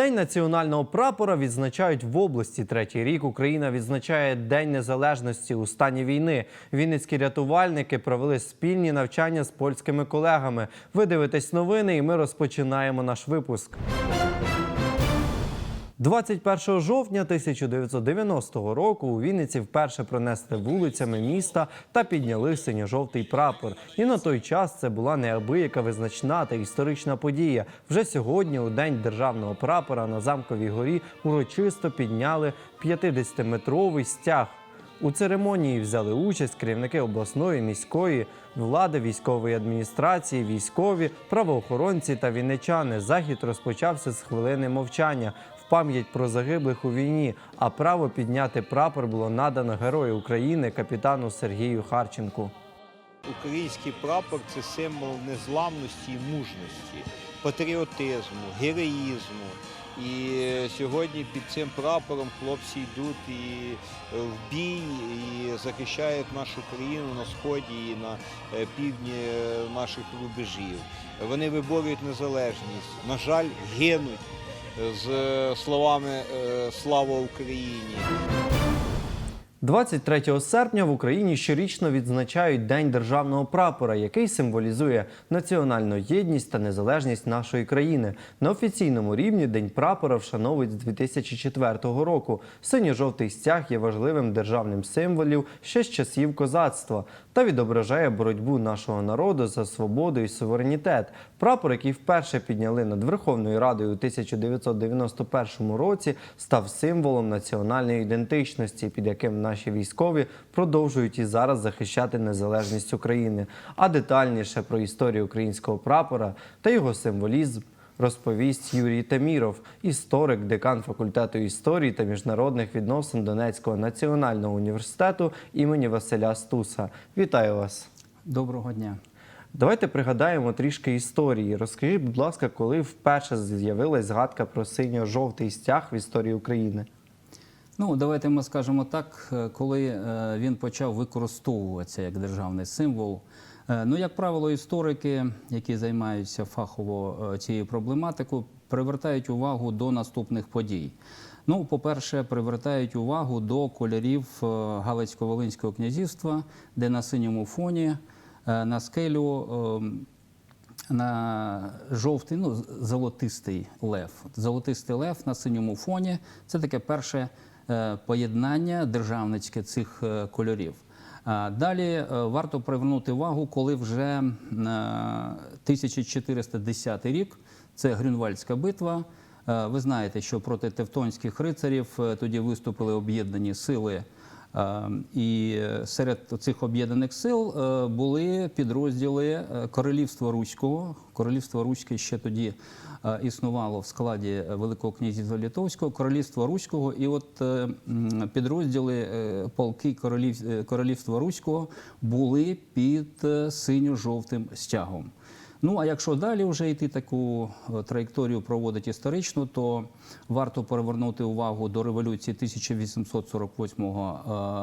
День національного прапора відзначають в області. Третій рік Україна відзначає День незалежності у стані війни. Вінницькі рятувальники провели спільні навчання з польськими колегами. Ви дивитесь новини, і ми розпочинаємо наш випуск. 21 жовтня 1990 року у Вінниці вперше пронесли вулицями міста та підняли синьо-жовтий прапор. І на той час це була неабияка визначна та історична подія. Вже сьогодні, у день державного прапора на замковій горі, урочисто підняли 50-метровий стяг. У церемонії взяли участь керівники обласної, міської влади, військової адміністрації, військові, правоохоронці та вінничани. Захід розпочався з хвилини мовчання пам'ять про загиблих у війні. А право підняти прапор було надано герою України капітану Сергію Харченку. Український прапор це символ незламності і мужності, патріотизму, героїзму. І сьогодні під цим прапором хлопці йдуть і в бій, і захищають нашу країну на сході і на е, півдні е, наших рубежів. Вони виборюють незалежність. На жаль, гинуть з е, словами е, Слава Україні. 23 серпня в Україні щорічно відзначають День державного прапора, який символізує національну єдність та незалежність нашої країни. На офіційному рівні День прапора вшановують з 2004 року. Синьо-жовтий стяг є важливим державним символом ще з часів козацтва та відображає боротьбу нашого народу за свободу і суверенітет. Прапор, який вперше підняли над Верховною Радою у 1991 році, став символом національної ідентичності, під яким наші військові продовжують і зараз захищати незалежність України. А детальніше про історію українського прапора та його символізм. Розповість Юрій Таміров, історик, декан факультету історії та міжнародних відносин Донецького національного університету імені Василя Стуса. Вітаю вас! Доброго дня. Давайте пригадаємо трішки історії. Розкажіть, будь ласка, коли вперше з'явилась згадка про синьо-жовтий стяг в історії України? Ну, давайте ми скажемо так, е, коли е, він почав використовуватися як державний символ. Е, Ну, як правило, історики, які займаються фахово цією проблематикою, привертають увагу до наступних подій. Ну, по-перше, привертають увагу до кольорів Галицько-Волинського князівства, де на синьому фоні на скелю ем, на жовтий, ну, золотистий лев. Золотистий лев на синьому фоні це таке перше е, поєднання державницьке цих е, кольорів. Далі е, варто привернути увагу, коли вже е, 1410 рік це Грюнвальдська битва. Е, Ви знаєте, що проти тевтонських рицарів е, тоді виступили об'єднані сили. Е, І серед цих об'єднаних сил е, були підрозділи е, Королівства Руського. Королівство Руське ще тоді е, існувало в складі Великого князівства Литовського, Королівства Руського. І от підрозділи полки Королів- Королівства Руського були під синьо-жовтим стягом. Ну а якщо далі вже йти таку е, траєкторію проводить історично, то варто перевернути увагу до революції 1848 е,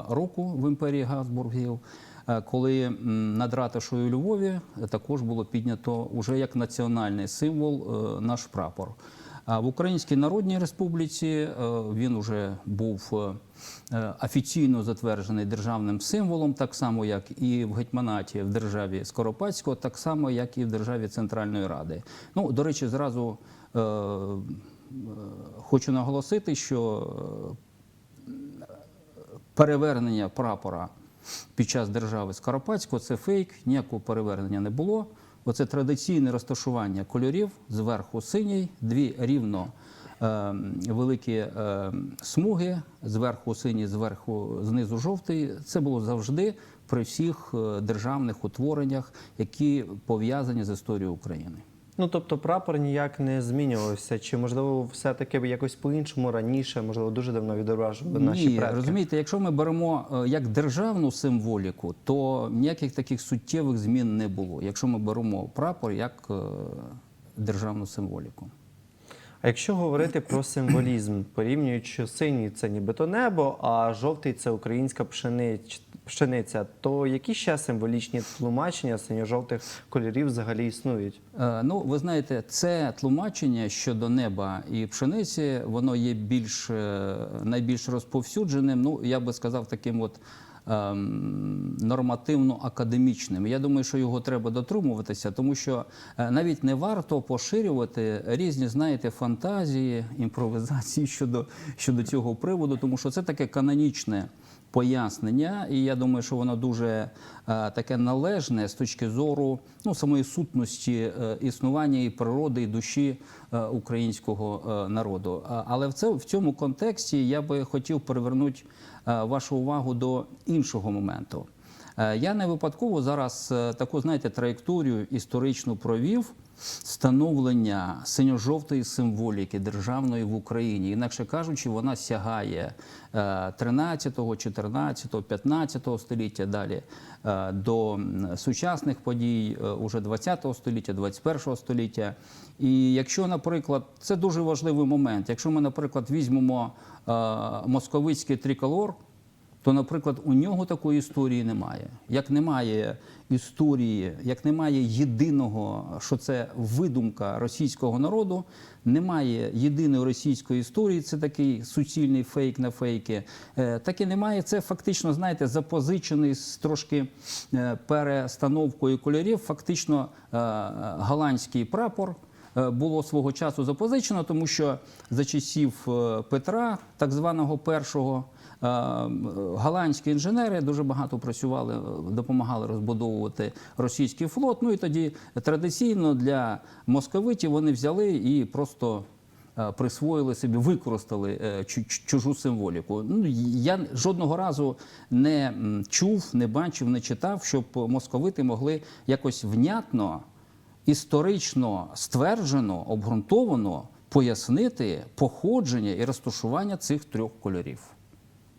року в імперії Габсбургів, е, коли над ратушою Львові також було піднято уже як національний символ наш прапор. А в Українській Народній Республіці е, він вже був е, е, офіційно затверджений державним символом, так само як і в гетьманаті в державі Скоропадського, так само як і в державі Центральної Ради. Ну, до речі, зразу хочу наголосити, що перевернення прапора під час держави Скоропадського це фейк, ніякого перевернення не було. Оце традиційне розташування кольорів зверху синій, дві рівно е, великі е, смуги, зверху синій, зверху знизу жовтий. Це було завжди при всіх е, державних утвореннях, які пов'язані з історією України. Ну тобто прапор ніяк не змінювався. Чи можливо все-таки якось по-іншому раніше, можливо, дуже давно відображували наші Ні, предки? розумієте, якщо ми беремо е, як державну символіку, то ніяких таких суттєвих змін не було. Якщо ми беремо прапор як е, державну символіку. А якщо говорити про символізм, порівнюючи синій це нібито небо, а жовтий це українська пшениця, то які ще символічні тлумачення синьо-жовтих кольорів взагалі існують? Е, Ну, ви знаєте, це тлумачення щодо неба і пшениці, воно є більш е, найбільш розповсюдженим. Ну, я би сказав, таким от. Ем, Нормативно-академічним. Я думаю, що його треба дотримуватися, тому що е, навіть не варто поширювати різні, знаєте, фантазії, імпровізації щодо, щодо цього приводу, тому що це таке канонічне пояснення, і я думаю, що воно дуже е, таке належне з точки зору ну, самої сутності е, існування і природи, і душі е, українського народу. Але в, це, в цьому контексті я би хотів привернути вашу увагу до іншого моменту. Я не випадково зараз таку, знаєте, траєкторію історичну провів становлення синьо-жовтої символіки державної в Україні. Інакше кажучи, вона сягає е, 13, 14, 15 століття далі е, до сучасних подій е, уже 20 століття, 21 століття. І якщо, наприклад, це дуже важливий момент, якщо ми, наприклад, візьмемо е, московицький триколор, то, наприклад, у нього такої історії немає. Як немає історії, як немає єдиного, що це видумка російського народу, немає єдиної російської історії, це такий суцільний фейк на фейки. Е, Так і немає. Це фактично, знаєте, запозичений з трошки е, перестановкою кольорів, фактично е, голландський прапор було свого часу запозичено, тому що за часів е, Петра, так званого першого, е, голландські інженери дуже багато працювали, е, допомагали розбудовувати російський флот. Ну і тоді традиційно для московитів вони взяли і просто. е, Присвоїли собі, використали е, чу- чу- чужу символіку. Ну я жодного разу не чув, не бачив, не читав, щоб московити могли якось внятно історично стверджено, обґрунтовано пояснити походження і розташування цих трьох кольорів.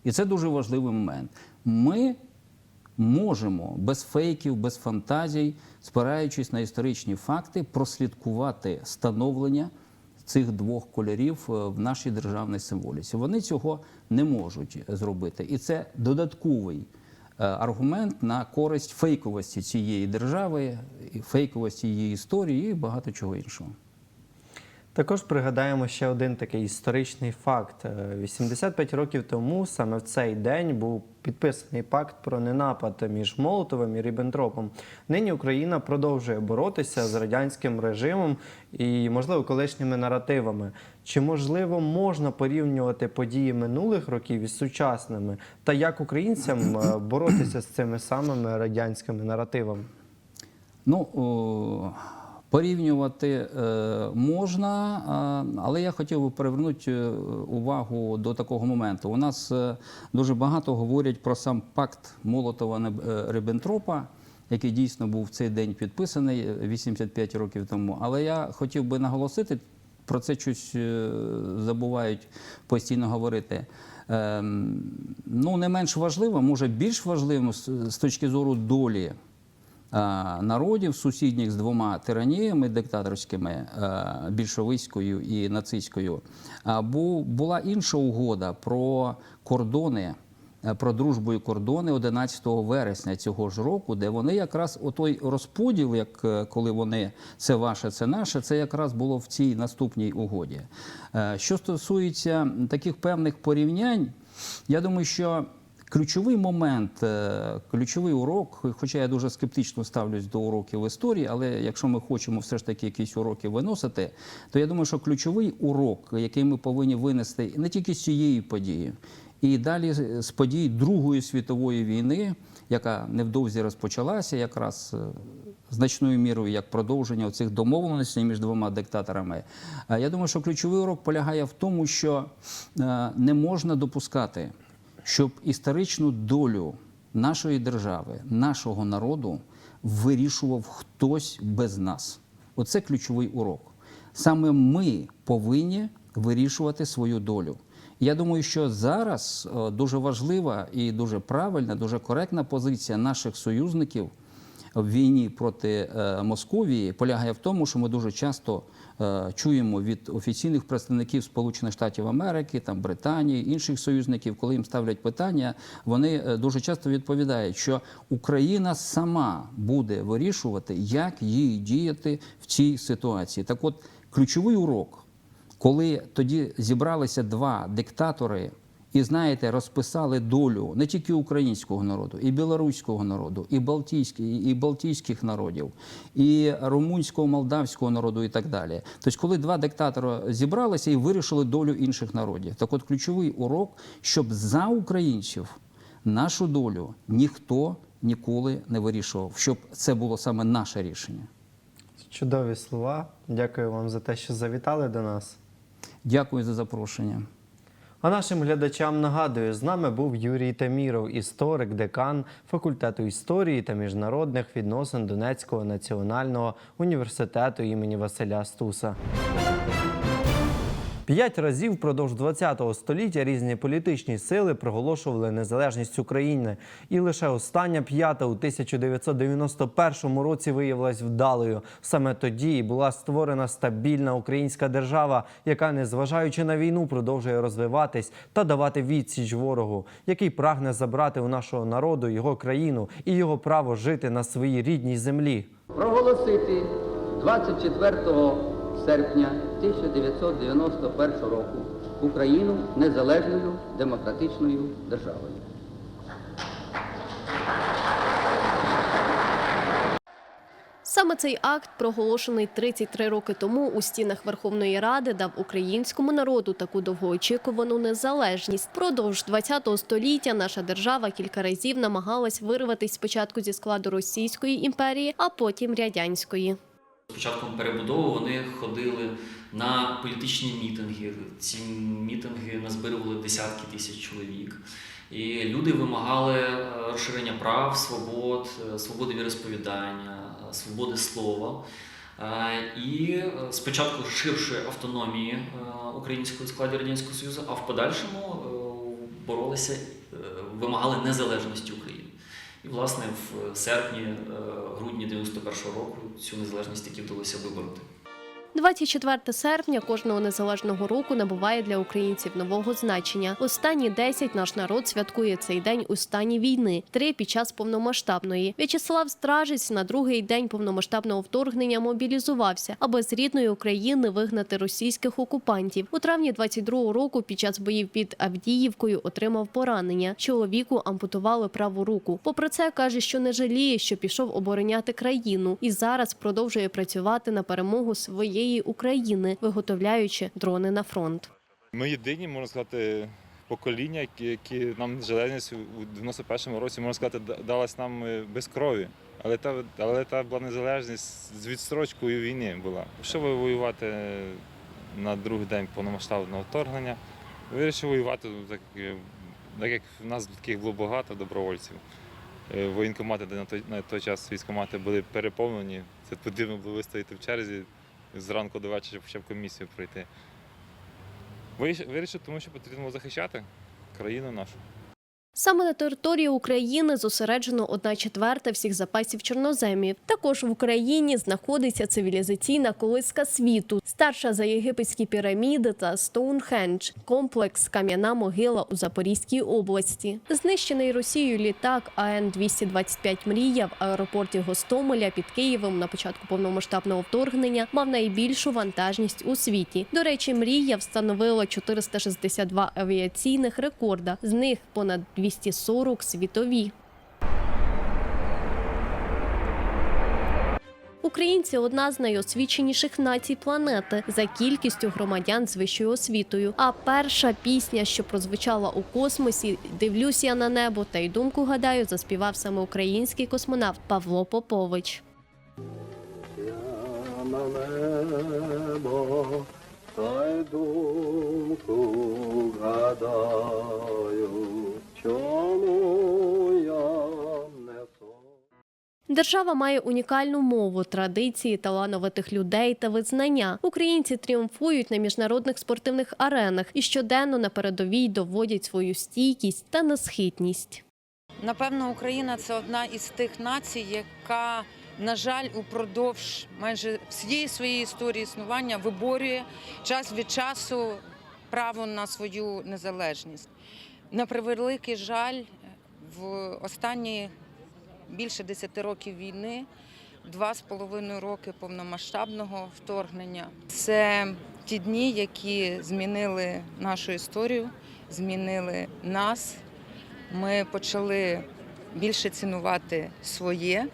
І це дуже важливий момент. Ми можемо без фейків, без фантазій, спираючись на історичні факти, прослідкувати становлення цих двох кольорів е, в нашій державній символіці. Вони цього не можуть зробити. І це додатковий аргумент на користь фейковості цієї держави, фейковості її історії і багато чого іншого. Також пригадаємо ще один такий історичний факт. Е, 85 років тому саме в цей день був підписаний пакт про ненапад між Молотовим і Ріббентропом. Нині Україна продовжує боротися з радянським режимом і, можливо, колишніми наративами. Чи можливо можна порівнювати події минулих років із сучасними? Та як українцям е, боротися з цими самими радянськими наративами? Ну, о, порівнювати е, можна, але я хотів би привернути е, увагу до такого моменту. У нас е, дуже багато говорять про сам пакт Молотова-Риббентропа, який дійсно був в цей день підписаний е, 85 років тому. Але я хотів би наголосити, про це щось забувають постійно говорити. Ем, Ну, не менш важливо, може більш важливо з точки зору долі народів сусідніх з двома тираніями диктаторськими, більшовицькою і нацистською, а, була інша угода про кордони. е, Про дружбу і кордони 11 вересня цього ж року, де вони якраз отой розподіл, як е, коли вони це ваше, це наше, це якраз було в цій наступній угоді. Е, Що стосується таких певних порівнянь, я думаю, що Ключовий момент, е, ключовий урок, хоча я дуже скептично ставлюсь до уроків історії, але якщо ми хочемо все ж таки якісь уроки виносити, то я думаю, що ключовий урок, який ми повинні винести не тільки з цієї події, і далі з- подій Другої світової війни, яка невдовзі розпочалася, якраз е, значною мірою як продовження цих домовленостей між двома диктаторами. Е, Я думаю, що ключовий урок полягає в тому, що не можна допускати щоб історичну долю нашої держави, нашого народу вирішував хтось без нас. Оце ключовий урок. Саме ми повинні вирішувати свою долю. Я думаю, що зараз е, дуже важлива і дуже правильна, дуже коректна позиція наших союзників в війні проти е, Московії полягає в тому, що ми дуже часто чуємо від офіційних представників Сполучених Штатів Америки, там Британії, інших союзників, коли їм ставлять питання, вони е, дуже часто відповідають, що Україна сама буде вирішувати, як їй діяти в цій ситуації. Так, от ключовий урок, коли тоді зібралися два диктатори. І знаєте, розписали долю не тільки українського народу, і білоруського народу, і балтійських, і балтійських народів, і румунського, молдавського народу, і так далі. Тобто, коли два диктатори зібралися і вирішили долю інших народів, так от ключовий урок, щоб за українців нашу долю ніхто ніколи не вирішував, щоб це було саме наше рішення. Чудові слова. Дякую вам за те, що завітали до нас. Дякую за запрошення. А нашим глядачам нагадую, з нами був Юрій Таміров, історик, декан факультету історії та міжнародних відносин Донецького національного університету імені Василя Стуса. П'ять разів впродовж ХХ століття різні політичні сили проголошували незалежність України, і лише остання п'ята у 1991 році виявилась вдалою. Саме тоді була створена стабільна українська держава, яка, незважаючи на війну, продовжує розвиватись та давати відсіч ворогу, який прагне забрати у нашого народу його країну і його право жити на своїй рідній землі. проголосити 24 серпня 1991 року Україну незалежною демократичною державою. Саме цей акт, проголошений 33 роки тому у стінах Верховної Ради, дав українському народу таку довгоочікувану незалежність. Продовж ХХ століття наша держава кілька разів намагалась вирватися спочатку зі складу Російської імперії, а потім радянської. З початком перебудови вони ходили на політичні мітинги. Ці мітинги назбирували десятки тисяч чоловік. І люди вимагали е, розширення прав, свобод, е, свободи віросповідання, е, свободи слова. І спочатку ширшої автономії українського складі Радянського Союзу, а в подальшому боролися, вимагали незалежності України. І, власне, в серпні, е, грудні 91-го року цю незалежність таки вдалося вибороти. 24 серпня кожного незалежного року набуває для українців нового значення. Останні 10 наш народ святкує цей день у стані війни, три під час повномасштабної. В'ячеслав Стражець на другий день повномасштабного вторгнення мобілізувався, аби з рідної України вигнати російських окупантів. У травні 22-го року під час боїв під Авдіївкою отримав поранення. Чоловіку ампутували праву руку. Попри це каже, що не жаліє, що пішов обороняти країну, і зараз продовжує працювати на перемогу своєї України, виготовляючи дрони на фронт. Ми єдині, можна сказати, покоління, які, нам незалежність у 91-му році, можна сказати, далась нам е, без крові. Але та, але та була незалежність з відстрочкою війни була. Що ви воювати на другий день повномасштабного вторгнення? Вирішив воювати, ну, так, е, так як в нас таких було багато добровольців. Е, Воєнкомати, де на той, на той час військкомати були переповнені. Це потрібно було вистояти в черзі зранку до вечора, щоб комісію пройти. Виріш- Вирішив, тому що потрібно захищати країну нашу. Саме на території України зосереджено одна четверта всіх запасів чорноземів. Також в Україні знаходиться цивілізаційна колиска світу, старша за єгипетські піраміди та Стоунхендж, комплекс Кам'яна могила у Запорізькій області. Знищений Росією літак АН 225 Мрія в аеропорті Гостомеля під Києвом на початку повномасштабного вторгнення мав найбільшу вантажність у світі. До речі, мрія встановила 462 авіаційних рекорда, з них понад 240 світові. Українці одна з найосвіченіших націй планети за кількістю громадян з вищою освітою. А перша пісня, що прозвучала у космосі, дивлюсь я на небо та й думку гадаю, заспівав саме український космонавт Павло Попович. Я на небо, та й думку гадаю, чому я не. Держава має унікальну мову, традиції, талановитих людей та визнання. Українці тріумфують на міжнародних спортивних аренах і щоденно на передовій доводять свою стійкість та несхитність. Напевно, Україна це одна із тих націй, яка, на жаль, упродовж майже всієї своєї історії існування виборює час від часу право на свою незалежність. На превеликий жаль, в останні більше 10 років війни, два з половиною роки повномасштабного вторгнення. Це ті дні, які змінили нашу історію, змінили нас. Ми почали більше цінувати своє.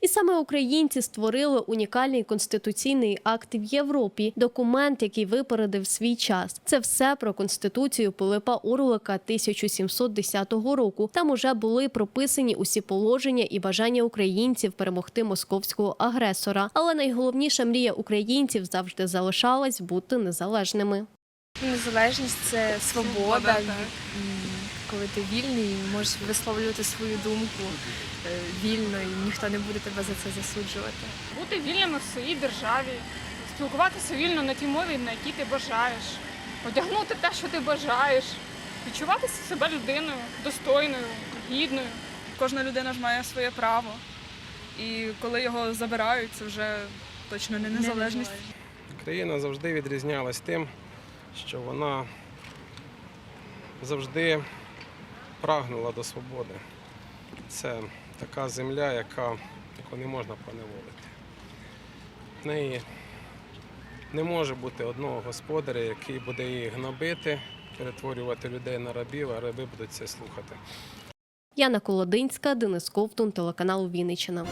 І саме українці створили унікальний конституційний акт в Європі, документ, який випередив свій час. Це все про конституцію Пилипа Орлика 1710 року. Там уже були прописані усі положення і бажання українців перемогти московського агресора. Але найголовніша мрія українців завжди залишалась бути незалежними. Незалежність це свобода, м, коли ти вільний, можеш висловлювати свою думку е, вільно, і ніхто не буде тебе за це засуджувати. бути вільними в своїй державі, спілкуватися вільно на тій мові, на якій ти бажаєш, одягнути те, що ти бажаєш, відчувати себе людиною, достойною, гідною. Кожна людина ж має своє право, і коли його забирають, це вже точно не незалежність. Країна завжди відрізнялась тим, що вона завжди прагнула до свободи. Це така земля, яка, яку не можна поневолити. В неї не може бути одного господаря, який буде її гнобити, перетворювати людей на рабів, а раби будуть це слухати. Яна Колодинська, Денис Ковтун, телеканал Вінниччина.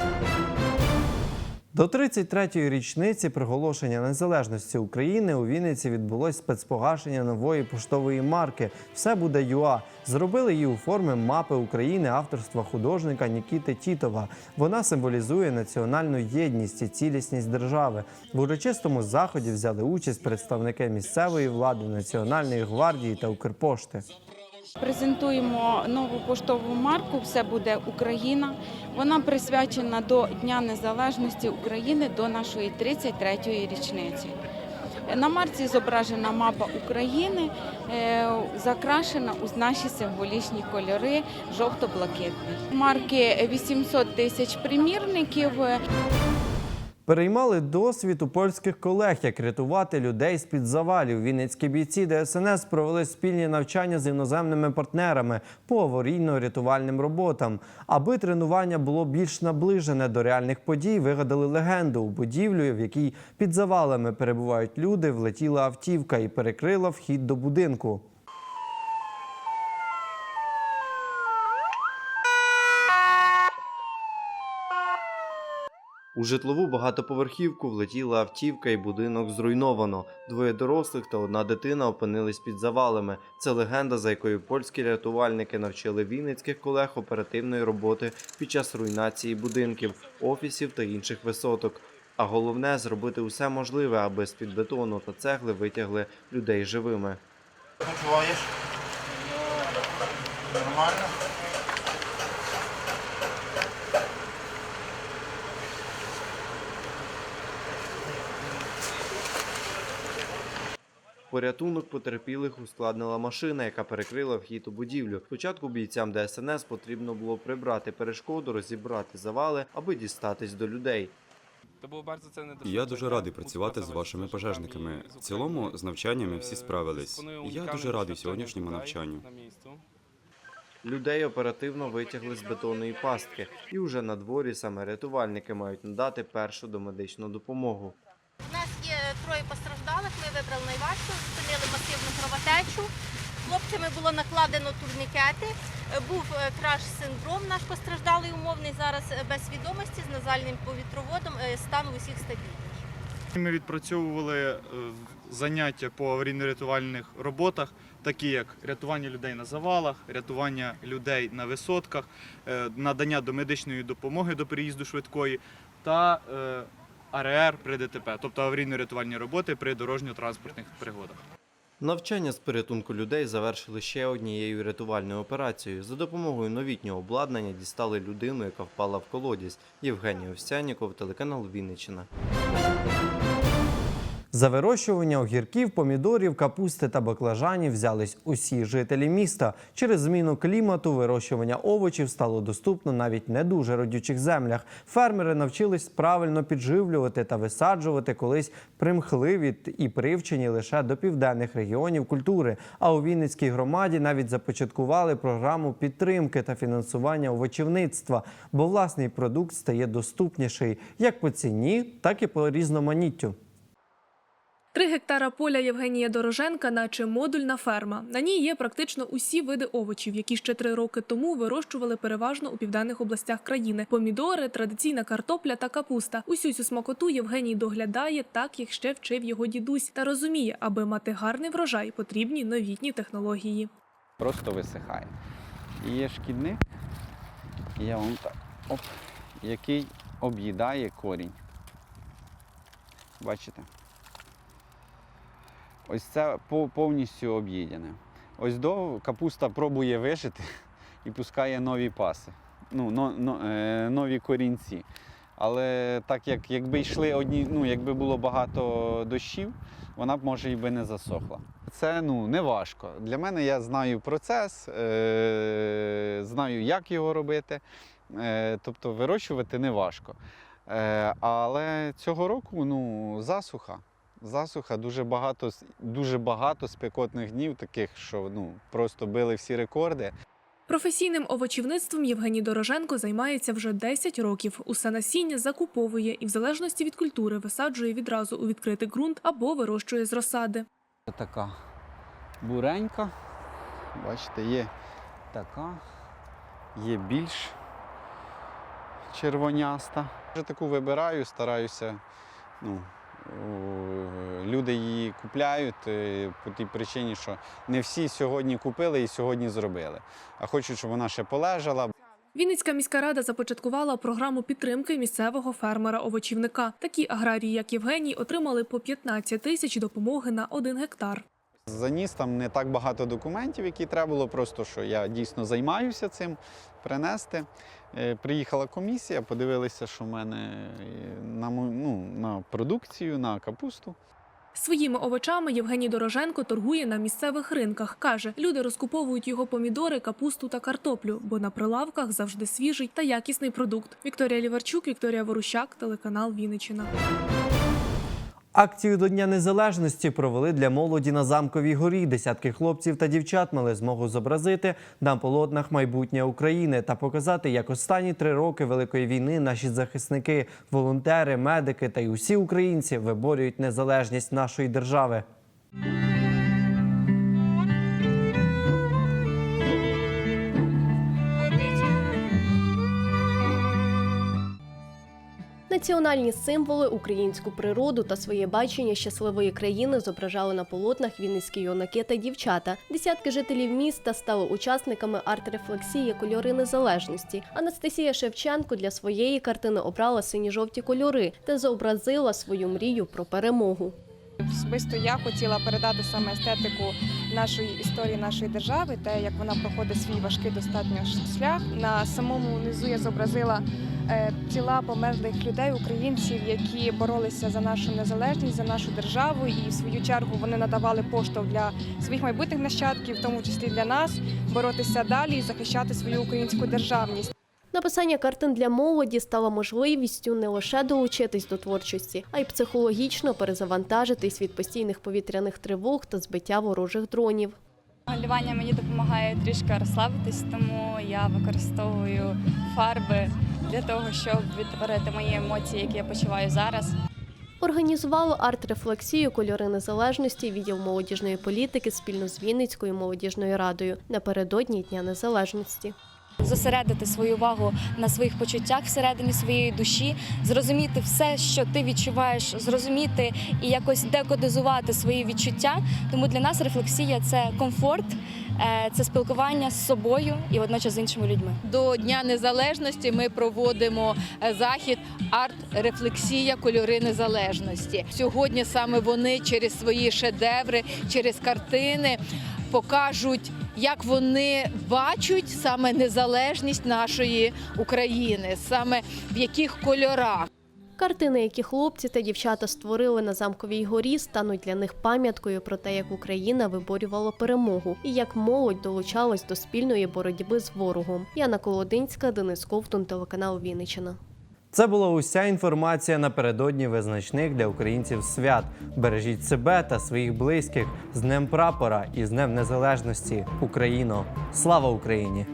До 33-ї річниці приголошення незалежності України у Вінниці відбулось спецпогашення нової поштової марки Все буде ЮА. Зробили її у формі мапи України авторства художника Нікіти Тітова. Вона символізує національну єдність і цілісність держави. В урочистому заході взяли участь представники місцевої влади, Національної гвардії та Укрпошти. Презентуємо нову поштову марку Все буде Україна. Вона присвячена до Дня Незалежності України до нашої 33-ї річниці. На марці зображена мапа України, е, закрашена у наші символічні кольори жовто-блакитний. Марки 800 тисяч примірників. Переймали досвід у польських колег, як рятувати людей з-під завалів. Вінницькі бійці ДСНС провели спільні навчання з іноземними партнерами по аварійно-рятувальним роботам. Аби тренування було більш наближене до реальних подій, вигадали легенду. У будівлю, в якій під завалами перебувають люди, влетіла автівка і перекрила вхід до будинку. У житлову багатоповерхівку влетіла автівка і будинок зруйновано. Двоє дорослих та одна дитина опинились під завалами. Це легенда, за якою польські рятувальники навчили вінницьких колег оперативної роботи під час руйнації будинків, офісів та інших висоток. А головне зробити усе можливе, аби з-під бетону та цегли витягли людей живими. Почуваєш? Нормально? Порятунок потерпілих ускладнила машина, яка перекрила вхід у будівлю. Спочатку бійцям ДСНС потрібно було прибрати перешкоду, розібрати завали, аби дістатись до людей. Я дуже радий працювати з вашими пожежниками. В цілому з навчаннями всі справились. Я дуже радий сьогоднішньому навчанню. Людей оперативно витягли з бетонної пастки, і вже на дворі саме рятувальники мають надати першу домедичну допомогу. Троє постраждалих. Ми вибрали найважчу, спинили масивну кровотечу. Хлопцями було накладено турнікети. Е, Був е, краш-синдром наш постраждалий умовний зараз е, без свідомості з назальним повітроводом. Стан у всіх стабільний. Ми відпрацьовували заняття по аварійно-рятувальних роботах, такі як рятування людей на завалах, рятування людей на висотках, надання домедичної допомоги до приїзду швидкої та АРР при ДТП, тобто аварійно-рятувальні роботи при дорожньо-транспортних пригодах. Навчання з порятунку людей завершили ще однією рятувальною операцією. За допомогою новітнього обладнання дістали людину, яка впала в колодязь. Євгеній Овсяніков, телеканал Вінниччина. За вирощування огірків, помідорів, капусти та баклажанів взялись усі жителі міста. Через зміну клімату вирощування овочів стало доступно навіть не дуже родючих землях. Фермери навчились правильно підживлювати та висаджувати колись примхливі і привчені лише до південних регіонів культури. А у Вінницькій громаді навіть започаткували програму підтримки та фінансування овочівництва, бо власний продукт стає доступніший як по ціні, так і по різноманіттю. Три гектара поля Євгенія Дороженка, наче модульна ферма. На ній є практично усі види овочів, які ще три роки тому вирощували переважно у південних областях країни: помідори, традиційна картопля та капуста. Усю цю смакоту Євгеній доглядає так, як ще вчив його дідусь, та розуміє, аби мати гарний врожай, потрібні новітні технології. просто висихає. І є шкідник, я вам так, оп, який об'їдає корінь. Бачите? Ось це повністю об'їдене. Ось до капуста пробує вижити і пускає нові паси, ну, но, но, е, нові корінці. Але так як якби йшли одні, ну якби було багато дощів, вона б може і би не засохла. Це ну не важко. Для мене я знаю процес, е- знаю, як його робити. Е- тобто вирощувати не важко. Е- але цього року ну, засуха. Засуха, дуже багато, дуже багато спекотних днів, таких, що ну, просто били всі рекорди. Професійним овочівництвом Євгеній Дороженко займається вже 10 років. Усе насіння закуповує і в залежності від культури висаджує відразу у відкритий ґрунт або вирощує з розсади. Така буренька. Бачите, є така, є більш червоняста. Вже таку вибираю, стараюся. Ну, люди її купляють е, по тій причині, що не всі сьогодні купили і сьогодні зробили. А хочуть, щоб вона ще полежала. Вінницька міська рада започаткувала програму підтримки місцевого фермера-овочівника. Такі аграрії, як Євгеній, отримали по 15 тисяч допомоги на один гектар. Заніс там не так багато документів, які треба було, просто що я дійсно займаюся цим принести. Е, Приїхала комісія, подивилися, що в мене е, на, ну, на продукцію, на капусту. Своїми овочами Євгеній Дороженко торгує на місцевих ринках. Каже, люди розкуповують його помідори, капусту та картоплю, бо на прилавках завжди свіжий та якісний продукт. Вікторія Ліварчук, Вікторія Ворущак, телеканал Вінниччина. Акцію до Дня Незалежності провели для молоді на замковій горі. Десятки хлопців та дівчат мали змогу зобразити на полотнах майбутнє України та показати, як останні три роки великої війни наші захисники, волонтери, медики та й усі українці виборюють незалежність нашої держави. Національні символи, українську природу та своє бачення щасливої країни зображали на полотнах вінницькі юнаки та дівчата. Десятки жителів міста стали учасниками арт-рефлексії Кольори незалежності. Анастасія Шевченко для своєї картини обрала сині-жовті кольори та зобразила свою мрію про перемогу. Особисто я хотіла передати саме естетику нашої історії нашої держави, те, як вона проходить свій важкий достатньо шлях. На самому низу я зобразила е, тіла померлих людей, українців, які боролися за нашу незалежність, за нашу державу, і в свою чергу вони надавали поштовх для своїх майбутніх нащадків, в тому числі для нас, боротися далі і захищати свою українську державність. Написання картин для молоді стало можливістю не лише долучитись до творчості, а й психологічно перезавантажитись від постійних повітряних тривог та збиття ворожих дронів. Малювання мені допомагає трішки розслабитись, тому я використовую фарби для того, щоб відтворити мої емоції, які я почуваю зараз. Організувало арт-рефлексію Кольори незалежності відділ молодіжної політики спільно з Вінницькою молодіжною радою напередодні Дня Незалежності. Зосередити свою увагу на своїх почуттях всередині своєї душі, зрозуміти все, що ти відчуваєш, зрозуміти і якось декодизувати свої відчуття. Тому для нас рефлексія це комфорт, е, це спілкування з собою і водночас з іншими людьми. До Дня Незалежності ми проводимо е, захід арт-рефлексія кольори незалежності. Сьогодні саме вони через свої шедеври, через картини покажуть, як вони бачать саме незалежність нашої України, саме в яких кольорах. Картини, які хлопці та дівчата створили на замковій горі, стануть для них пам'яткою про те, як Україна виборювала перемогу і як молодь долучалась до спільної боротьби з ворогом. Яна Колодинська, Денис Ковтун, телеканал Вінниччина. Це була уся інформація напередодні визначних для українців свят. Бережіть себе та своїх близьких з Днем прапора і з Днем Незалежності. Україно! Слава Україні!